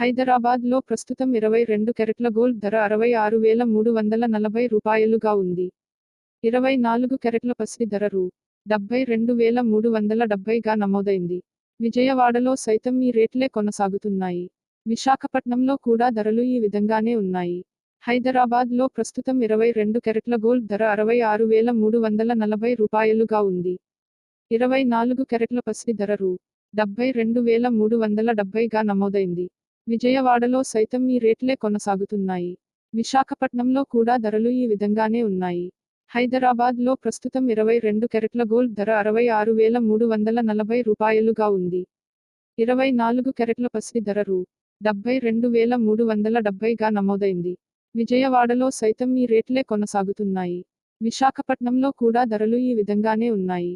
హైదరాబాద్లో ప్రస్తుతం ఇరవై రెండు కెరెట్ల గోల్డ్ ధర అరవై ఆరు వేల మూడు వందల నలభై రూపాయలుగా ఉంది. ఇరవై నాలుగు కెరెట్ల పసిడి ధర రూ. డెబ్బై రెండు వేల మూడు వందల డెబ్బైగా నమోదైంది. విజయవాడలో సైతం ఈ రేట్లే కొనసాగుతున్నాయి. విశాఖపట్నంలో కూడా ధరలు ఈ విధంగానే ఉన్నాయి. హైదరాబాద్లో ప్రస్తుతం ఇరవై రెండు కెరెట్ల గోల్డ్ ధర అరవై ఆరు వేల మూడు వందల నలభై రూపాయలుగా ఉంది. ఇరవై నాలుగు కెరెట్ల పసిడి ధర రూ. డెబ్బై రెండు వేల మూడు వందల డెబ్బైగా నమోదైంది. విజయవాడలో సైతం ఈ రేట్లే కొనసాగుతున్నాయి. విశాఖపట్నంలో కూడా ధరలు ఈ విధంగానే ఉన్నాయి. హైదరాబాద్లో ప్రస్తుతం ఇరవై రెండు కెరెట్ల గోల్డ్ ధర అరవై ఆరు వేల మూడు వందల నలభై రూపాయలుగా ఉంది. ఇరవై నాలుగు కెరెట్ల పసిడి ధర రూ. డెబ్బై రెండు వేల మూడు వందల డెబ్బైగా నమోదైంది. విజయవాడలో సైతం ఈ రేట్లే కొనసాగుతున్నాయి. విశాఖపట్నంలో కూడా ధరలు ఈ విధంగానే ఉన్నాయి.